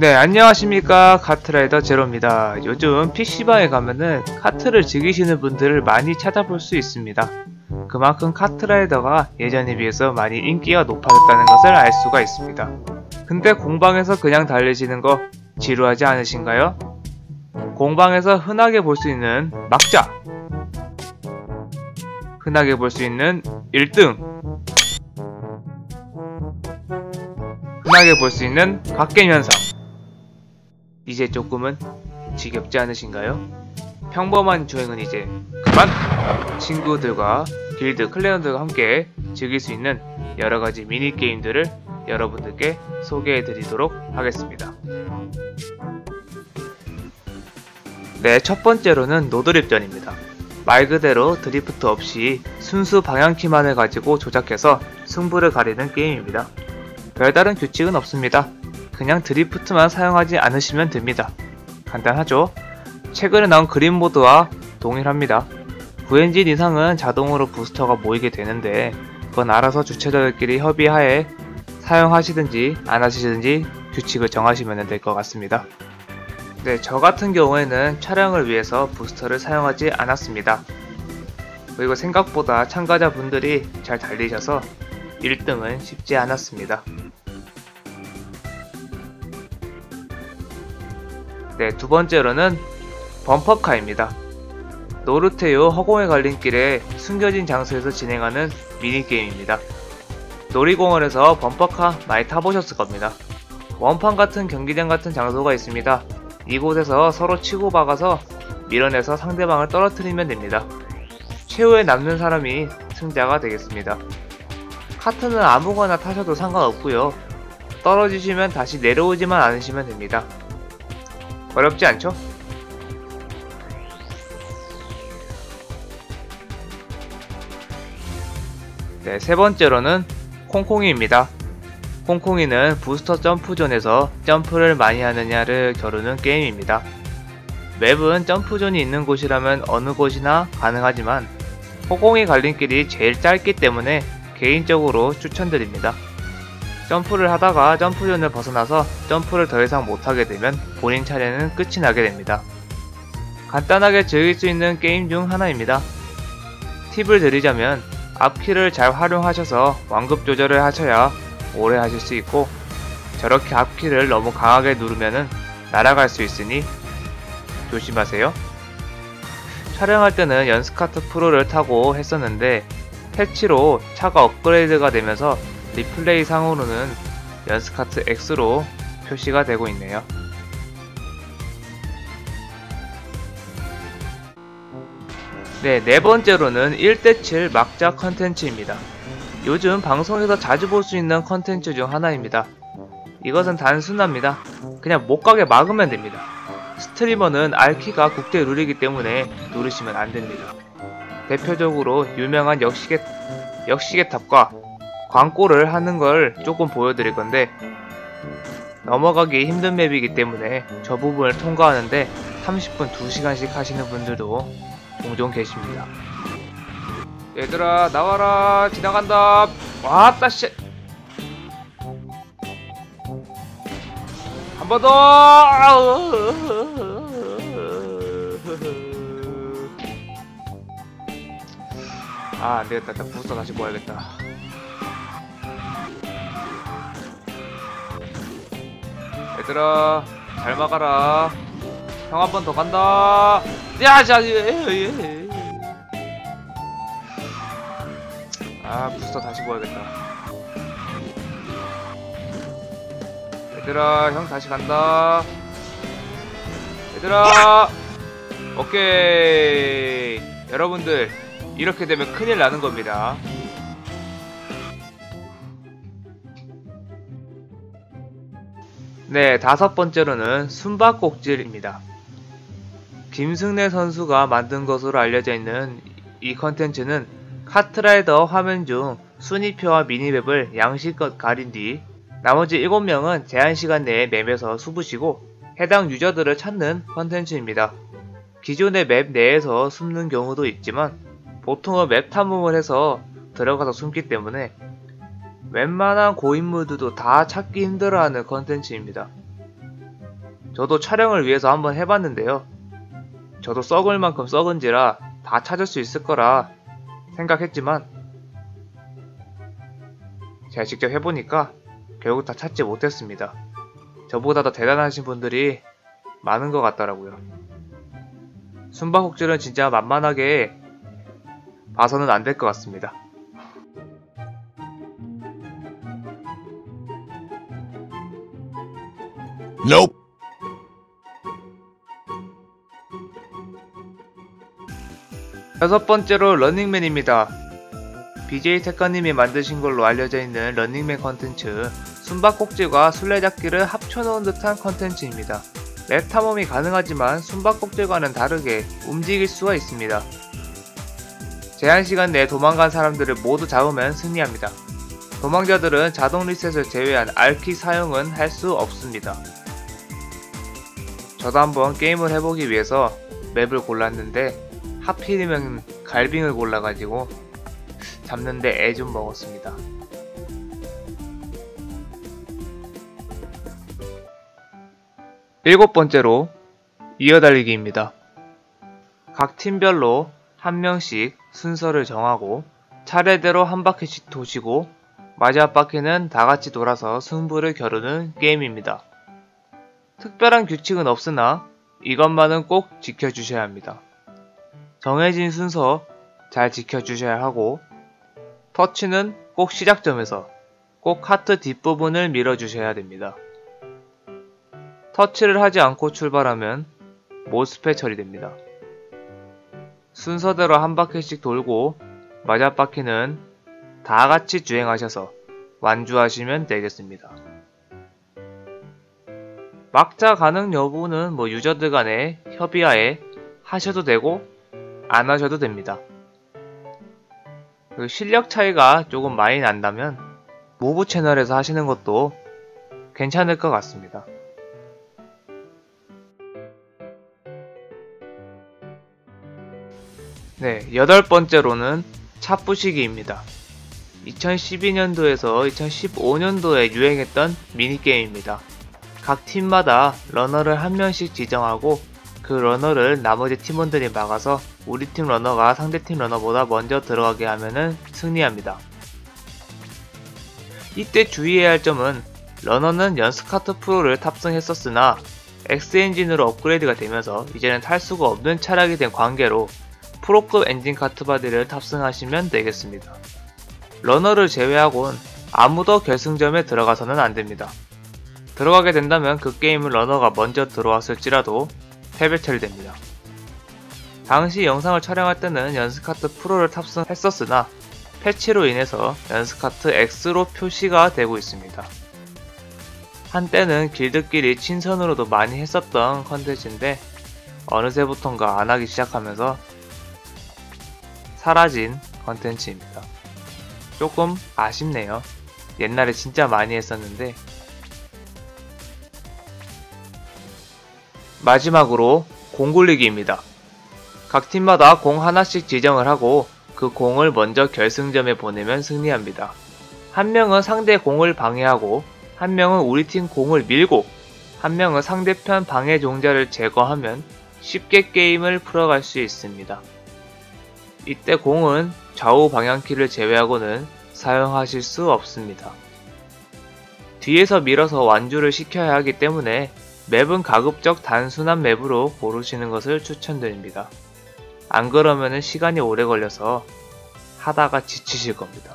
네, 안녕하십니까. 카트라이더 제로입니다. 요즘 PC방에 가면은 카트를 즐기시는 분들을 많이 찾아볼 수 있습니다. 그만큼 카트라이더가 예전에 비해서 많이 인기가 높아졌다는 것을 알 수가 있습니다. 근데 공방에서 그냥 달리시는 거 지루하지 않으신가요? 공방에서 흔하게 볼 수 있는 막자! 흔하게 볼 수 있는 1등! 흔하게 볼 수 있는 갓겜 현상! 이제 조금은 지겹지 않으신가요? 평범한 주행은 이제 그만! 친구들과 길드 클레어들과 함께 즐길 수 있는 여러가지 미니게임들을 여러분들께 소개해 드리도록 하겠습니다. 네, 첫 번째로는 노드립전입니다. 말 그대로 드리프트 없이 순수 방향키만을 가지고 조작해서 승부를 가리는 게임입니다. 별다른 규칙은 없습니다. 그냥 드리프트만 사용하지 않으시면 됩니다. 간단하죠? 최근에 나온 그린 모드와 동일합니다. 9엔진 이상은 자동으로 부스터가 모이게 되는데 그건 알아서 주체자들끼리 협의하에 사용하시든지 안 하시든지 규칙을 정하시면 될 것 같습니다. 네, 저 같은 경우에는 촬영을 위해서 부스터를 사용하지 않았습니다. 그리고 생각보다 참가자분들이 잘 달리셔서 1등은 쉽지 않았습니다. 네, 두 번째로는 범퍼카입니다. 노르테요 허공의 갈림길에 숨겨진 장소에서 진행하는 미니게임입니다. 놀이공원에서 범퍼카 많이 타보셨을 겁니다. 원판 같은 경기장 같은 장소가 있습니다. 이곳에서 서로 치고 박아서 밀어내서 상대방을 떨어뜨리면 됩니다. 최후에 남는 사람이 승자가 되겠습니다. 카트는 아무거나 타셔도 상관없고요. 떨어지시면 다시 내려오지만 않으시면 됩니다. 어렵지 않죠? 네, 세 번째로는 콩콩이입니다. 콩콩이는 부스터 점프존에서 점프를 많이 하느냐를 겨루는 게임입니다. 맵은 점프존이 있는 곳이라면 어느 곳이나 가능하지만 호공이 갈림길이 제일 짧기 때문에 개인적으로 추천드립니다. 점프를 하다가 점프존을 벗어나서 점프를 더 이상 못하게 되면 본인 차례는 끝이 나게 됩니다. 간단하게 즐길 수 있는 게임 중 하나입니다. 팁을 드리자면 앞키를 잘 활용하셔서 완급 조절을 하셔야 오래 하실 수 있고 저렇게 앞키를 너무 강하게 누르면 날아갈 수 있으니 조심하세요. 촬영할 때는 연스카트 프로를 타고 했었는데 패치로 차가 업그레이드가 되면서 리플레이 상으로는 연스카트 X로 표시가 되고 있네요. 네, 네 번째로는 1대7 막자 컨텐츠입니다. 요즘 방송에서 자주 볼 수 있는 컨텐츠 중 하나입니다. 이것은 단순합니다. 그냥 못 가게 막으면 됩니다. 스트리머는 R키가 국제 룰이기 때문에 누르시면 안 됩니다. 대표적으로 유명한 역시계, 역시계 탑과 광고를 하는 걸 조금 보여드릴 건데 넘어가기 힘든 맵이기 때문에 저 부분을 통과하는데 30분 2시간씩 하시는 분들도 종종 계십니다. 얘들아 나와라. 지나간다. 왔다 씨. 한 번 더! 아 안되겠다. 일단 부스터 다시 모아야겠다 얘들아 잘 막아라. 형 한 번 더 간다. 야 자, 예, 예. 아 부스터 다시 모아야겠다. 얘들아 형 다시 간다. 얘들아. 오케이. 여러분들 이렇게 되면 큰일 나는 겁니다 네 다섯 번째로는 숨바꼭질입니다 김승래 선수가 만든 것으로 알려져 있는 이 컨텐츠는 카트라이더 화면 중 순위표와 미니맵을 양식껏 가린 뒤 나머지 7명은 제한시간 내에 맵에서 수부시고 해당 유저들을 찾는 컨텐츠입니다. 기존의 맵 내에서 숨는 경우도 있지만 보통은 맵 탐험을 해서 들어가서 숨기 때문에 웬만한 고인물들도 다 찾기 힘들어하는 컨텐츠입니다. 저도 촬영을 위해서 한번 해봤는데요. 저도 썩을 만큼 썩은지라 다 찾을 수 있을 거라 생각했지만 제가 직접 해보니까 결국 다 찾지 못했습니다. 저보다 더 대단하신 분들이 많은 것 같더라고요. 숨바꼭질은 진짜 만만하게 봐서는 안 될 것 같습니다. Nope. 여섯 번째로 런닝맨입니다. BJ 테카님이 만드신 걸로 알려져 있는 런닝맨 컨텐츠 숨바꼭질과 술래잡기를 합쳐놓은 듯한 컨텐츠입니다. 랩 탐험이 가능하지만 숨바꼭질과는 다르게 움직일 수가 있습니다. 제한 시간 내에 도망간 사람들을 모두 잡으면 승리합니다. 도망자들은 자동 리셋을 제외한 R키 사용은 할 수 없습니다. 저도 한번 게임을 해보기 위해서 맵을 골랐는데 하필이면 갈빙을 골라가지고 잡는데 애 좀 먹었습니다. 일곱 번째로 이어달리기입니다. 각 팀별로 한 명씩 순서를 정하고 차례대로 한 바퀴씩 도시고 마지막 바퀴는 다 같이 돌아서 승부를 겨루는 게임입니다. 특별한 규칙은 없으나 이것만은 꼭 지켜주셔야 합니다. 정해진 순서 잘 지켜주셔야 하고 터치는 꼭 시작점에서 꼭 카트 뒷부분을 밀어주셔야 됩니다. 터치를 하지 않고 출발하면 모스패 처리됩니다. 순서대로 한 바퀴씩 돌고 마지막 바퀴는 다 같이 주행하셔서 완주하시면 되겠습니다. 막자 가능 여부는 뭐 유저들 간에 협의하에 하셔도 되고 안 하셔도 됩니다. 그 실력 차이가 조금 많이 난다면 모브 채널에서 하시는 것도 괜찮을 것 같습니다. 네, 여덟 번째로는 차 부시기입니다. 2012년도에서 2015년도에 유행했던 미니게임입니다. 각 팀마다 러너를 한 명씩 지정하고 그 러너를 나머지 팀원들이 막아서 우리 팀 러너가 상대 팀 러너보다 먼저 들어가게 하면은 승리합니다. 이때 주의해야 할 점은 러너는 연스카트 프로를 탑승했었으나 X엔진으로 업그레이드가 되면서 이제는 탈 수가 없는 차량이 된 관계로 프로급 엔진 카트바디를 탑승하시면 되겠습니다. 러너를 제외하곤 아무도 결승점에 들어가서는 안됩니다. 들어가게 된다면 그 게임은 러너가 먼저 들어왔을지라도 패배 처리됩니다. 당시 영상을 촬영할 때는 연스카트 프로를 탑승했었으나 패치로 인해서 연스카트 X로 표시가 되고 있습니다. 한때는 길드끼리 친선으로도 많이 했었던 컨텐츠인데 어느새부턴가 안하기 시작하면서 사라진 컨텐츠입니다. 조금 아쉽네요. 옛날에 진짜 많이 했었는데 마지막으로 공 굴리기입니다. 각 팀마다 공 하나씩 지정을 하고 그 공을 먼저 결승점에 보내면 승리합니다. 한 명은 상대 공을 방해하고 한 명은 우리 팀 공을 밀고 한 명은 상대편 방해 종자를 제거하면 쉽게 게임을 풀어갈 수 있습니다. 이때 공은 좌우 방향키를 제외하고는 사용하실 수 없습니다. 뒤에서 밀어서 완주를 시켜야 하기 때문에 맵은 가급적 단순한 맵으로 고르시는 것을 추천드립니다. 안 그러면 시간이 오래 걸려서 하다가 지치실 겁니다.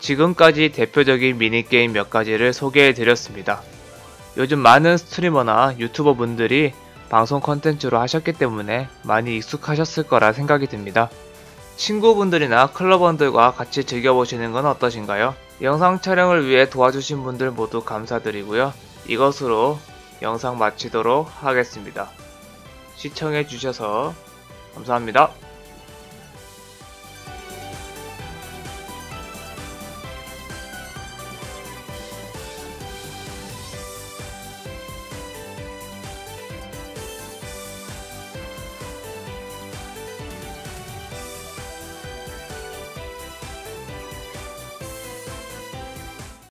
지금까지 대표적인 미니게임 몇 가지를 소개해 드렸습니다. 요즘 많은 스트리머나 유튜버 분들이 방송 컨텐츠로 하셨기 때문에 많이 익숙하셨을 거라 생각이 듭니다. 친구분들이나 클럽원들과 같이 즐겨보시는 건 어떠신가요? 영상 촬영을 위해 도와주신 분들 모두 감사드리고요. 이것으로 영상 마치도록 하겠습니다. 시청해주셔서 감사합니다.